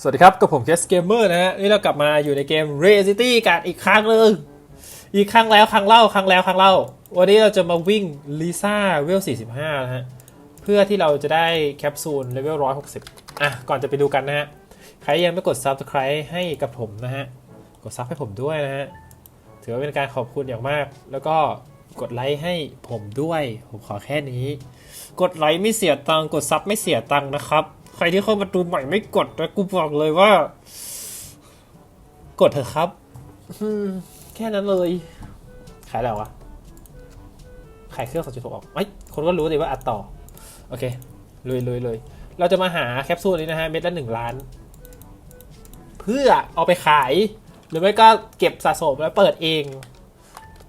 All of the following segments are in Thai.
สวัสดีครับ กับผมเคสเกมเมอร์นะฮะ นี่เรากลับมาอยู่ในเกม r e c i t y กันอีกครั้งหนึ่งอีกครั้งแล้วครั้งเล่าครั้งแล้วครั้งเล่า วันนี้เราจะมาวิ่งลิซ่าเวล 45 นะฮะ เพื่อที่เราจะได้แคปซูลเลเวล 160 อะ ก่อนจะไปดูกันนะฮะ ใครยังไม่กด Subscribe ให้กับผมนะฮะ กดซับให้ผมด้วยนะฮะ ถือว่าเป็นการขอบคุณอย่างมาก แล้วก็กดไลค์ให้ผมด้วย ผมขอแค่นี้ กดไลค์ไม่เสียตังค์กดซับไม่เสียตังค์นะครับ ใครที่เข้ามาดูใหม่ไม่กดนะกูบอกเลยว่า กดเถอะครับแค่นั้นเลย ขายแล้ววะ ขายเครื่อง2.6ออกเอ้คนก็รู้เลยว่าอัดต่อ โอเคลุยลุยลุยเราจะมาหาแคปซูลนี้นะฮะ เม็ดละหนึ่งล้าน เพื่อเอาไปขาย หรือไม่ก็เก็บสะสมแล้วเปิดเอง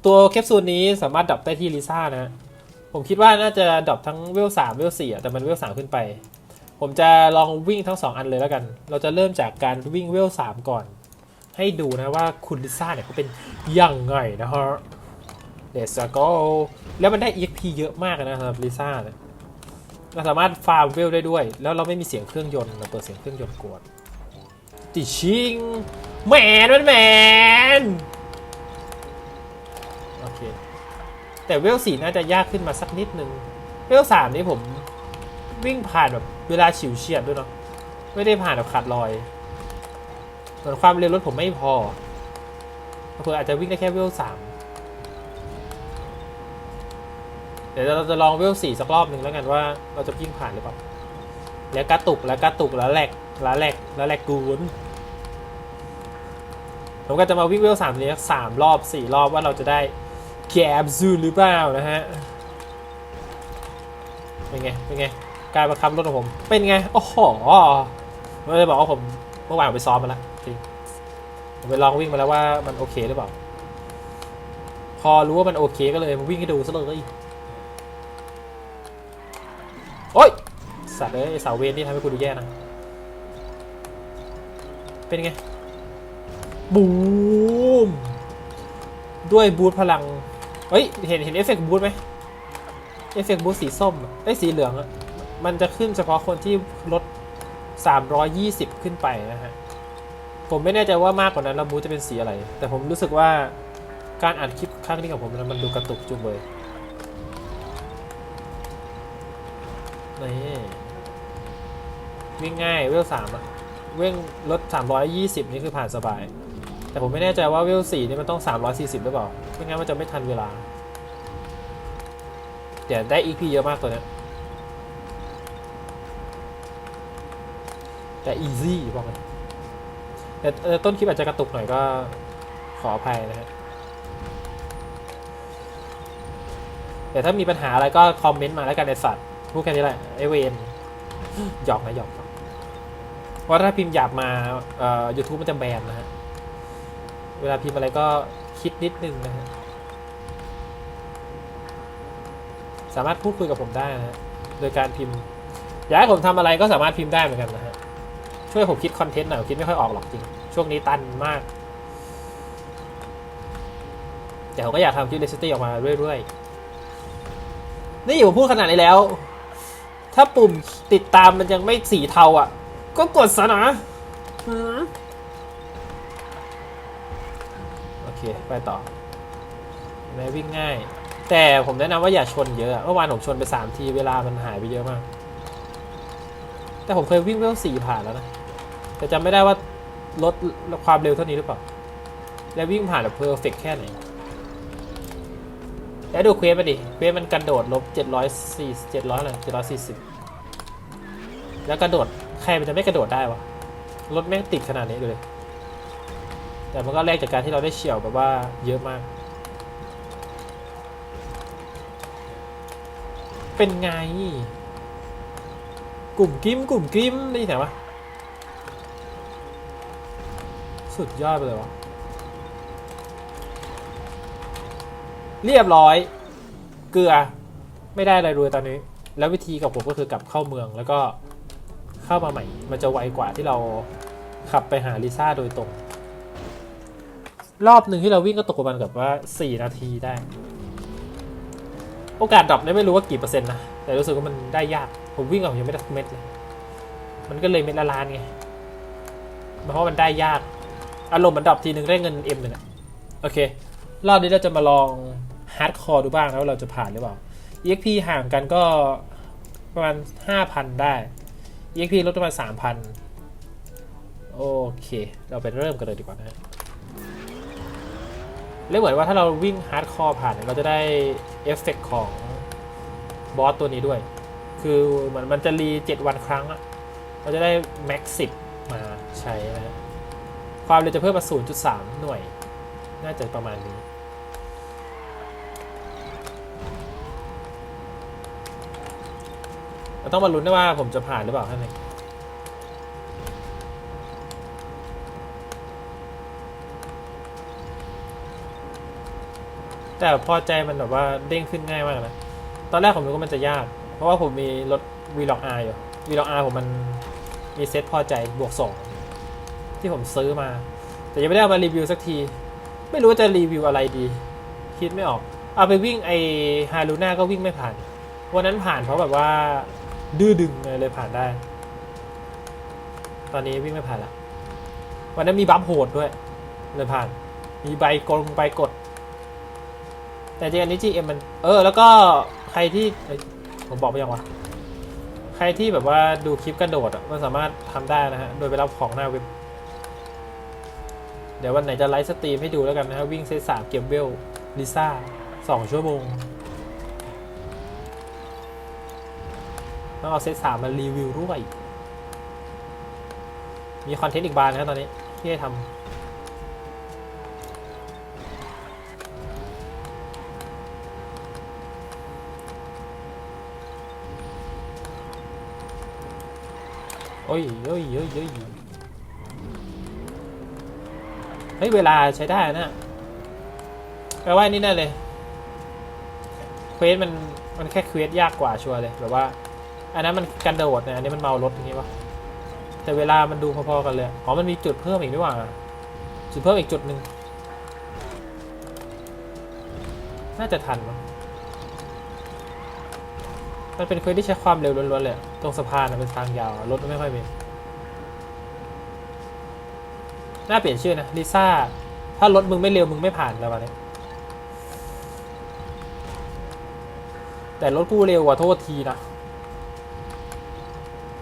ตัวแคปซูลนี้สามารถดับได้ที่ลิซ่านะ ผมคิดว่าน่าจะดับทั้งเวลสามเวลสี่อะแต่มันเวลสามขึ้นไป ผมจะลองวิ่งทั้งสองอันเลยแล้วกัน เราจะเริ่มจากการวิ่งเวลสามก่อน ให้ดูนะว่าคุณลิซ่าเนี่ยเขาเป็นยังไงนะฮะ Let's go แล้วมันได้ EXP เยอะมากนะสำหรับลิซ่าเนี่ยเราสามารถฟาร์มเวลได้ด้วย แล้วเราไม่มีเสียงเครื่องยนต์ เราเปิดเสียงเครื่องยนต์กวนติชิงแมนมันแมนโอเค แต่เวลสี่น่าจะยากขึ้นมาสักนิดนึง เวลสามนี่ผมวิ่งผ่านแบบ เวลาฉิวเฉียดด้วยเนาะไม่ได้ผ่านแบบขาดลอย ส่วนความเร็วรถผมไม่พอเพื่ออาจจะวิ่งได้แค่เวลสามเดี๋ยวเราจะลองเวลสี่สักรอบหนึ่งแล้วกันว่าเราจะวิ่งผ่านหรือเปล่า แล้วกระตุกแล้วกระตุกแล้วแหลกแล้วแหลกแล้วแหลกกูนผมก็จะมาวิ่งเวลสามนี้สามรอบสี่รอบว่าเราจะได้แกบซูหรือเปล่านะฮะ เป็นไง เป็นไง การบังคับรถของผม เป็นไง โอ้โหไม่ได้บอกว่าผมเมื่อวานผมไปซ้อมมาแล้วจริงผมไปลองวิ่งมาแล้วว่ามันโอเคหรือเปล่า พอรู้ว่ามันโอเคก็เลยมาวิ่งให้ดูซะเลยโอ้ยสัตว์เอ้ยเสาเวนนี่ทำให้กูดูแย่นะ เป็นไง บูม ด้วยบูทพลัง เฮ้ย เห็นเห็นเอฟเฟกต์บูทไหมเอฟเฟกต์บูสต์สีส้มไอ้สีเหลืองอะ มันจะขึ้นเฉพาะคนที่ลด 320 ขึ้นไปนะฮะ ผมไม่แน่ใจว่ามากกว่านั้นแล้วบูจะเป็นสีอะไร แต่ผมรู้สึกว่าการอ่านคลิปครั้งนี้ของผมมันดูกระตุกจุงเลยนี่วิ่งง่ายเวลสามอะเว่งลด 320 นี่คือผ่านสบาย แต่ผมไม่แน่ใจว่าเวล4นี่มันต้อง 340 หรือเปล่า ไม่งั้นมันจะไม่ทันเวลา เดี๋ยวได้ EP เยอะมากตัวเนี้ แต่ easy บอกเลยแต่ต้นคลิปอาจจะกระตุกหน่อยก็ขออภัยนะฮะแต่ถ้ามีปัญหาอะไรก็คอมเมนต์มาแล้วกันไอสัตว์พูดแค่นี้แหละไอเวนหยอกนะหยอกครับเพราถ้าพิมพ์หยาบมาเอ่อ YouTube มันจะแบนนะฮะ เวลาพิมพ์อะไรก็คิดนิดนึงนะฮะ สามารถพูดคุยกับผมได้นะฮะ โดยการพิมพ์ อยากให้ผมทำอะไรก็สามารถพิมพ์ได้เหมือนกันนะฮะ ช่วยผมคิดคอนเทนต์หน่อยผมคิดไม่ค่อยออกหรอกจริง ช่วงนี้ตันมาก แต่ผมก็อยากทำคลิปเรสตี้ออกมาเรื่อยๆ นี่ผมพูดขนาดนี้แล้ว ถ้าปุ่มติดตามมันยังไม่สีเทาอะ ก็กดซะนะโอเค ไปต่อแม้วิ่งง่าย แต่ผมแนะนำว่าอย่าชนเยอะเมื่อวานผมชนไปสามที เวลามันหายไปเยอะมาก แต่ผมเคยวิ่งเวลสี่ผ่านแล้วนะ แต่จำไม่ได้ว่าลดความเร็วเท่านี้หรือเปล่า และวิ่งผ่านแบบเพอร์เฟกแค่ไหน แล้วดูเควสมาดิ เควสมันกระโดดลบเจ็ดร้อยสี่เจ็ดร้อยอะไรเจ็ดร้อยสี่สิบแล้วกระโดด ใครมันจะไม่กระโดดได้วะ รถแม่งติดขนาดนี้เลย แต่มันก็แลกจากการที่เราได้เฉี่ยวแบบว่าเยอะมาก เป็นไง กลุ่มกิมกลุ่มกิมได้ยินไหนวะ สุดยอดไปเลยวะ เรียบร้อย เกลือ ไม่ได้อะไรเลยตอนนี้ แล้ววิธีกับผมก็คือกลับเข้าเมืองแล้วก็เข้ามาใหม่ มันจะไวกว่าที่เราขับไปหาลิซ่าโดยตรง รอบหนึ่งที่เราวิ่งก็ตกประมาณกับว่า 4 นาทีได้ โอกาสดรอปเนี่ยไม่รู้ว่ากี่เปอร์เซ็นต์นะ แต่รู้สึกว่ามันได้ยาก ผมวิ่งออกยังไม่ได้สักเม็ดเลย มันก็เลยเม็ดละล้านไงเพราะมันได้ยาก อารมณ์มันดรอปทีนึงได้เงินเอ็มหนึ่งอะโอเค รอบนี้เราจะมาลองฮาร์ดคอร์ดูบ้างนะว่าเราจะผ่านหรือเปล่า EXP ห่างกันก็ประมาณ 5,000 ได้ EXP ลดประมาณ 3,000 โอเค เราไปเริ่มกันเลยดีกว่านะฮะแล้วเหมือนว่าถ้าเราวิ่งฮาร์ดคอร์ผ่านเราจะได้เอฟเฟกของบอสตัวนี้ด้วย คือเหมือนมันจะรี 7 วันครั้งอะเราจะได้แม็กซิมาใช้นะ ความเร็วจะเพิ่มมา 0.3 หน่วย น่าจะประมาณนี้ เราต้องมาลุ้นด้วยว่าผมจะผ่านหรือเปล่าท่านเองแต่พอใจมันแบบว่าเด้งขึ้นง่ายมากนะ ตอนแรกผมนึกว่ามันจะยาก เพราะว่าผมมีรถ v l o g R อยู่ v l o g R ผมมันมีเซ็ตพอใจบวกสอง ที่ผมซื้อมา แต่ยังไม่ได้เอามารีวิวสักที ไม่รู้ว่าจะรีวิวอะไรดี คิดไม่ออก เอาไปวิ่งไอฮารูน่าก็วิ่งไม่ผ่าน วันนั้นผ่านเพราะแบบว่า ดื้อดึงเลยเลยผ่านได้ ตอนนี้วิ่งไม่ผ่านละวันนั้นมีบัฟโหดด้วยเลยผ่าน มีใบกลงใบกด แต่จริงอันนี้ GM มัน เออ แล้วก็ใครที่ผมบอกไปยังวะใครที่แบบว่าดูคลิปกระโดดอะมันสามารถทำได้นะฮะ โดยไปรับของหน้าเว็บ เดี๋ยววันไหนจะไลฟ์สตรีมให้ดูแล้วกันนะวิ่งเซตสามเก็บเวลลิซ่าสองชั่วโมงต้องเอาเซตสามมารีวิวด้วย มีคอนเทนต์อีกบานนะตอนนี้ที่ให้ทำโอ้ยเย้ยเย้ยเย้ย เฮ้ยเวลาใช้ได้นะแปลว่านี่แน่เลยเควสมันมันแค่เควสยากกว่าชัวร์เลยแบบว่า อันนั้นมันกันโดดนะอันนี้มันเมารถอย่างงี้วะแต่เวลามันดูพอๆกันเลยอ๋อมันมีจุดเพิ่มอีกนี่หว่าจุดเพิ่มอีกจุดหนึ่งน่าจะทันมั้งมันเป็นเควสที่ใช้ความเร็วล้วนๆเลยตรงสะพานนะเป็นทางยาวรถไม่ค่อยมี น่าเปลี่ยนชื่อนะลิซ่า ถ้ารถมึงไม่เร็วมึงไม่ผ่านแล้วมาเนี่ยแต่รถกูเร็วกว่าโทษทีนะ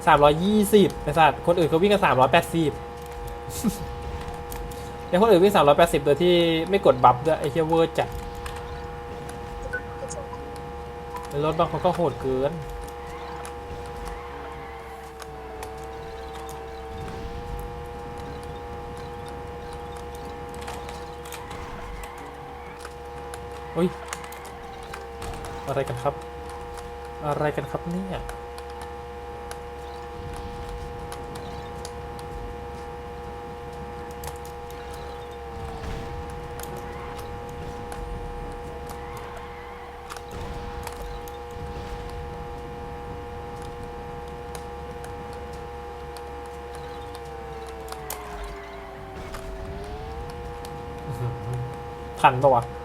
สามร้อยยี่สิบไอ้สัตว์คนอื่นเขาวิ่งกันสามร้อยแปดสิบเดี๋ยวคนอื่นวิ่งสามร้อยแปดสิบโดยที่ไม่กดบัฟด้วยไอ้เฮียเวอร์จัดรถบางคนก็โหดเกิน อุ้ย อะไรกันครับ อะไรกันครับเนี่ยทันปะวะ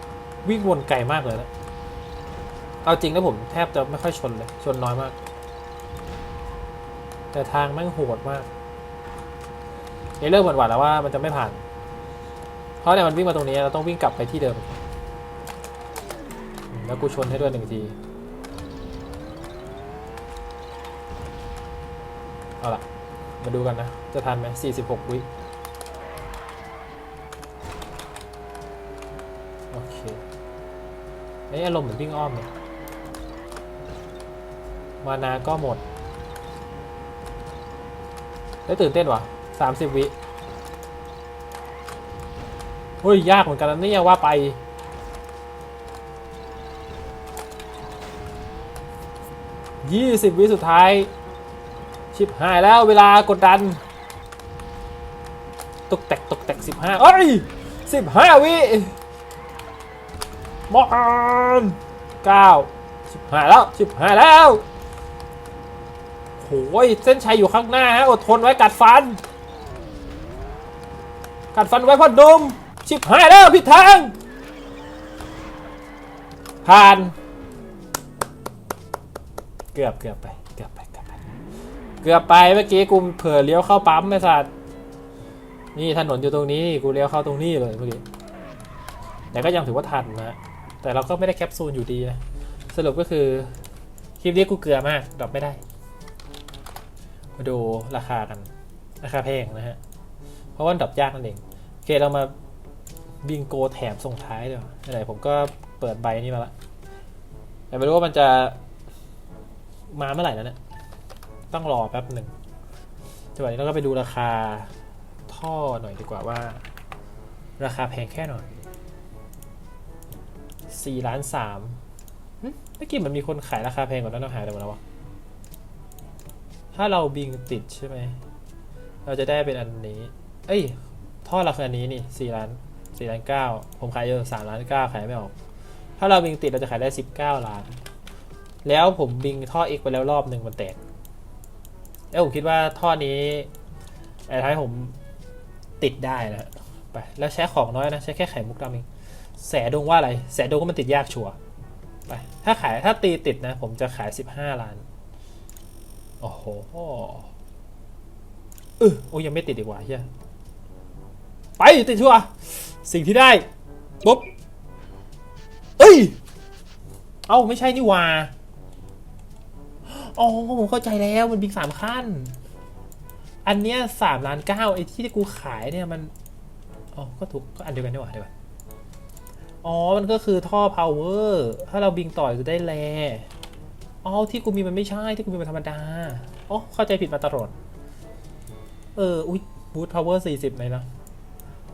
วิ่งวนไกลมากเลยนะเอาจริงนะผมแทบจะไม่ค่อยชนเลย ชนน้อยมาก แต่ทางแม่งโหดมากเนี่ยเริ่มหวั่นๆแล้วว่ามันจะไม่ผ่าน เพราะเนี่ยมันวิ่งมาตรงนี้เราต้องวิ่งกลับไปที่เดิมอืมแล้วกูชนให้ด้วยหนึ่งที เอาล่ะ มาดูกันนะ จะทันไหม46 วิ โอเค ไออารมณ์เหมือนวิ่งอ้อมเนี่ยมานาก็หมด ได้ตื่นเต้นวะสามสิบวิเฮ้ย ยากเหมือนกันนะเนี่ยว่าไป ยี่สิบวิสุดท้าย ชิบหายแล้วเวลากดดัน ตกแตกตกแตกสิบห้าเอ้ยสิบห้าวิ บอลเก้าสิบห้าแล้วสิบห้าแล้วโอ้ยเส้นชัยอยู่ข้างหน้าฮะอดทนไว้กัดฟัน กัดฟันไว้พ่อหนุ่มสิบห้าแล้วผิดทางผ่าน เกือบเกือบไปเกือบไปเกือบไปเกือบไปเมื่อกี้กูเผลอเลี้ยวเข้าปั๊มไอ้สัตว์นี่ถนนอยู่ตรงนี้กูเลี้ยวเข้าตรงนี้เลยเมื่อกี้แต่ก็ยังถือว่าทันนะ แต่เราก็ไม่ได้แคปซูลอยู่ดีนะ สรุปก็คือคลิปนี้กูเกลือมากดรอปไม่ได้ มาดูราคากัน ราคาแพงนะฮะ เพราะว่าดรอปยากนั่นเอง โอเคเรามาบิงโกแถมส่งท้ายเดี๋ยวไหนผมก็เปิดใบนี้มาละ แต่ไม่รู้ว่ามันจะมาเมื่อไหร่แล้วเนี่ย ต้องรอแป๊บหนึ่งจังหวะนี้เราก็ไปดูราคาท่อหน่อยดีกว่าว่า ราคาแพงแค่หน่อย สี่ล้านสามเมื่อกี้มันมีคนขายราคาแพงกว่านั้นเราหายไปหมดแล้ววะ ถ้าเราบิงติดใช่ไหม เราจะได้เป็นอันนี้ เอ้ยท่อราคานี้นี่สี่ล้านสี่ล้านเก้าผมขายอยู่สามล้านเก้าขายไม่ออก ถ้าเราบิงติดเราจะขายได้สิบเก้าล้าน แล้วผมบิงท่อ X ไปแล้วรอบหนึ่งมันแตกแล้ผมคิดว่าท่อนี้ไอ้ท้ายผมติดได้นะไป แล้วใช้ของน้อยนะ ใช้แค่ไข่มุกดำเอง แสดงว่าอะไร แสดงว่ามันติดยากชัวไป ถ้าขายถ้าตีติดนะ ผมจะขายสิบห้าล้าน โอ้โหเออโอ้ยยังไม่ติดดีกว่าเฮียไปติดชัวสิ่งที่ได้ปุ๊บเอ้ย เอ้า ไม่ใช่นี่ว่าอ๋อผมเข้าใจแล้วมันบิงสามขั้น อันเนี้ยสามล้านเก้าไอ้ที่กูขายเนี่ยมัน อ๋อ ก็ถูกก็อันเดียวกันนี่หว่าเดี๋ยวก่ อ๋อ มันก็คือท่อ power ถ้าเราบิงต่อยจะได้แลอ๋อ ที่กูมีมันไม่ใช่ ที่กูมีมันธรรมดา อ๋อ เข้าใจผิดมาตลอด เออ อุ้ยบูท power สี่สิบเลยนะ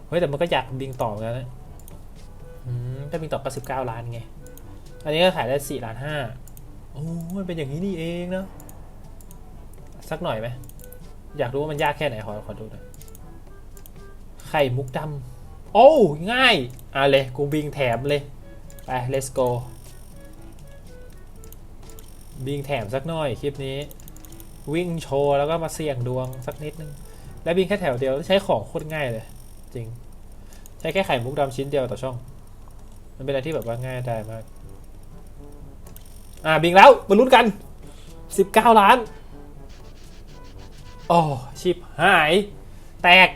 เฮ้ย แต่มันก็อยากบิงต่อเหมือนกันนะอืมถ้าบิงต่อก็สิบเก้าล้านไง อันนี้ก็ขายได้สี่ล้านห้าโอ้มันเป็นอย่างนี้นี่เองเนาะสักหน่อยไหม อยากรู้ว่ามันยากแค่ไหนขอขอดูหน่อย ไข่มุกดำ โอ้ง่ายอะเลยกูบิงแถมเลย ไป let's go บิงแถมสักหน่อยคลิปนี้ วิ่งโชว์แล้วก็มาเสี่ยงดวงสักนิดนึง แล้วบิงแค่แถวเดียวใช้ของโคตรง่ายเลย จริง ใช้แค่ไข่มุกดำชิ้นเดียวต่อช่อง มันเป็นอะไรที่แบบว่าง่ายได้มาก อ่าบิงแล้วมาลุ้นกัน 19 ล้าน โอ้ชิปหาย แตก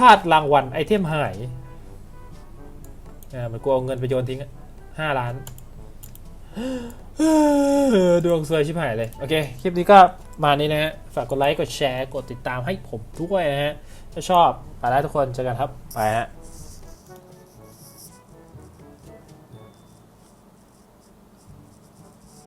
ลาดรางวัลไอเทมหายอ่ามันกลัวเอาเงินไปโยนทิ้งห้าล้านดวงสวยชิบหายเลย โอเค คลิปนี้ก็มานี้นะฮะ ฝากกดไลค์ กดแชร์ กดติดตามให้ผมด้วยนะฮะ ถ้าชอบ ไปแล้วทุกคน เจอกันครับ ไปฮะ